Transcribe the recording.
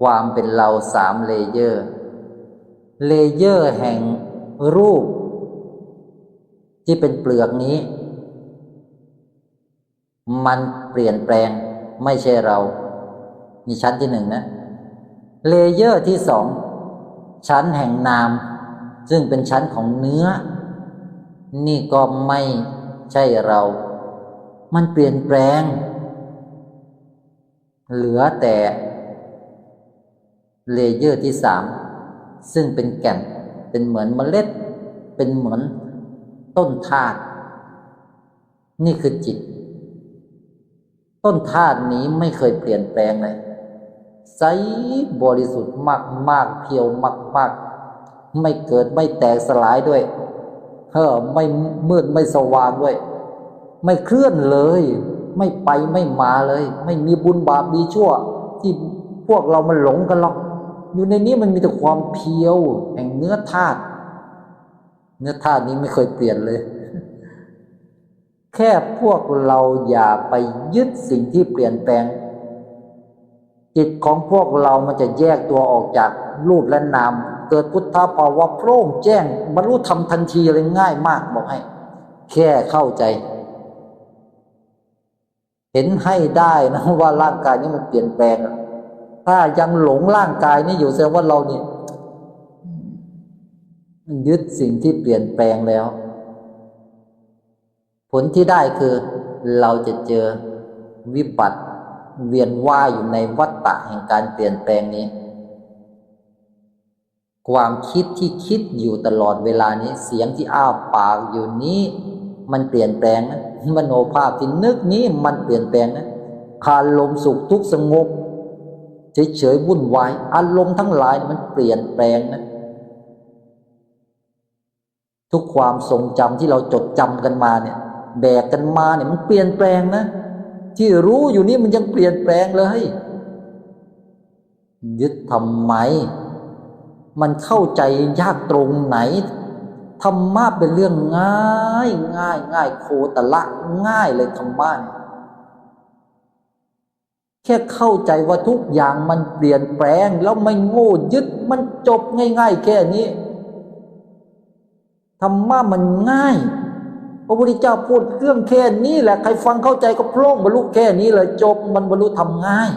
ความเป็นเราสามเลเยอร์ เลเยอร์แห่งรูป ที่เป็นเปลือกนี้ มันเปลี่ยนแปลงไม่ใช่เรามีชั้นที่หนึ่งนะ เลเยอร์ที่สอง ชั้นแห่งนาม ซึ่งเป็นชั้นของเนื้อ นี่ก็ไม่ใช่เรา มันเปลี่ยนแปลง เหลือแต่ เลเยอร์ที่สามซึ่งเป็นแก่นเป็นเหมือนเมล็ด เป็นเหมือนต้นธาตุนี่คือจิต ต้นธาตุนี้ไม่เคยเปลี่ยนแปลงเลยใสบริสุทธิ์มากมากเพียวมากมากไม่เกิดไม่แตกสลายด้วยเฮ้อไม่มืดไม่สว่างด้วย ไม่เคลื่อนเลย ไม่ไปไม่มาเลย ไม่มีบุญบาปดีชั่ว ที่พวกเรามันหลงกันหรอก อยู่ในนี้มันมีแต่ความเพียวแห่งเนื้อธาตุเนื้อธาตุนี้ไม่เคยเปลี่ยนเลย แค่พวกเราอย่าไปยึดสิ่งที่เปลี่ยนแปลง จิตของพวกเรามันจะแยกตัวออกจากรูปและนาม เกิดพุทธภาวะโพร่งแจ้งบรรลุธรรมทันทีเลยง่ายมากบอกให้ แค่เข้าใจ เห็นให้ได้นะว่าร่างกายนี้มันเปลี่ยนแปลง ถ้ายังหลงร่างกายนี้อยู่แสดงว่าเราเนี่ยยึดสิ่งที่เปลี่ยนแปลงแล้ว ผลที่ได้คือเราจะเจอวิบัติเวียนว่ายอยู่ในวัฏฏะแห่งการเปลี่ยนแปลงนี้ ความคิดที่คิดอยู่ตลอดเวลานี้ เสียงที่อ้าปากอยู่นี้ มันเปลี่ยนแปลงนะมโนภาพที่นึกนี้มันเปลี่ยนแปลงนะอารมสุขทุกสงบ เฉยๆวุ่นวายอารมณ์ทั้งหลายมันเปลี่ยนแปลงนะทุกความทรงจำที่เราจดจำกันมาเนี่ย แบกกันมาเนี่ยมันเปลี่ยนแปลงนะ ที่รู้อยู่นี่มันยังเปลี่ยนแปลงเลยยึดทำไม มันเข้าใจยากตรงไหนธรรมะเป็นเรื่องง่าย ง่าย ง่ายโคตรละง่ายเลยธรรมะเนี่ย แค่เข้าใจว่าทุกอย่างมันเปลี่ยนแปลง แล้วไม่โง่ยึดมันจบง่าย ๆ แค่นี้ธรรมะมันง่าย พระพุทธเจ้าพูดเรื่องแค่นี้แหละ ใครฟังเข้าใจก็โพร่งบรรลุแค่นี้เลยจบมันบรรลุทำง่าย